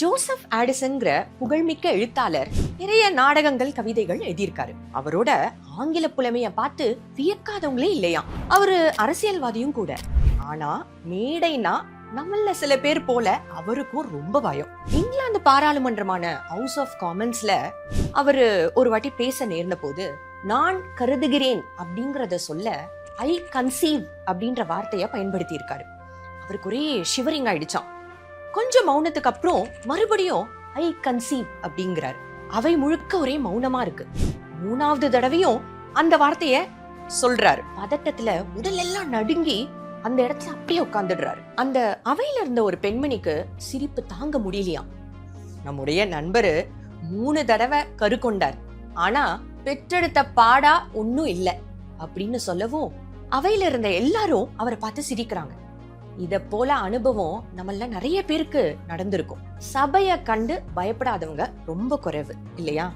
Joseph ஆடிசன்கிற புகழ்மிக்க எழுத்தாளர் நிறைய நாடகங்கள் கவிதைகள் எழுதியிருக்காரு. அவரோட ஆங்கில புலமைய பார்த்து வியக்காதவங்களே இல்லையாம் அவரு அரசியல்வாதியும் கூட. ஆனா மேடைனா நம்மள சில பேர் போல அவருக்கும் ரொம்ப பயம். இங்கிலாந்து பாராளுமன்றமான ஹவுஸ் ஆஃப் காமன்ஸ்ல அவரு ஒரு வாட்டி பேச நேர்ந்த போது நான் கருதுகிறேன் அப்படிங்கறத சொல்ல ஐ கன்சீவ் அப்படின்ற வார்த்தையை பயன்படுத்தி இருக்காரு அவருக்கு ஒரே ஷிவரிங் ஆயிடுச்சான் கொஞ்சம் மௌனத்துக்கு அப்புறம் மறுபடியும் ஐ கன்சீவ் அப்படிங்கிறாரு. அவை முழுக்க ஒரே மௌனமா இருக்கு. மூணாவது தடவையும் அந்த வார்த்தைய சொல்றாரு. பதட்டத்துல உடல் எல்லாம் நடுங்கி அந்த இடத்துல அப்படியே உட்காந்துடுறாரு அந்த அவையில இருந்த ஒரு பெண்மணிக்கு சிரிப்பு தாங்க முடியலையாம். நம்முடைய நண்பரு மூணு தடவை கரு கொண்டார். ஆனா பெற்றெடுத்த பாடா ஒன்னும் இல்லை அப்படின்னு சொல்லவும் அவையில இருந்த எல்லாரும் அவரை பார்த்து சிரிக்கிறாங்க. இத போல அனுபவம் நம்மள நிறைய பேருக்கு நடந்திருக்கும். சபைய கண்டு பயப்படாதவங்க ரொம்ப குறைவு இல்லையா?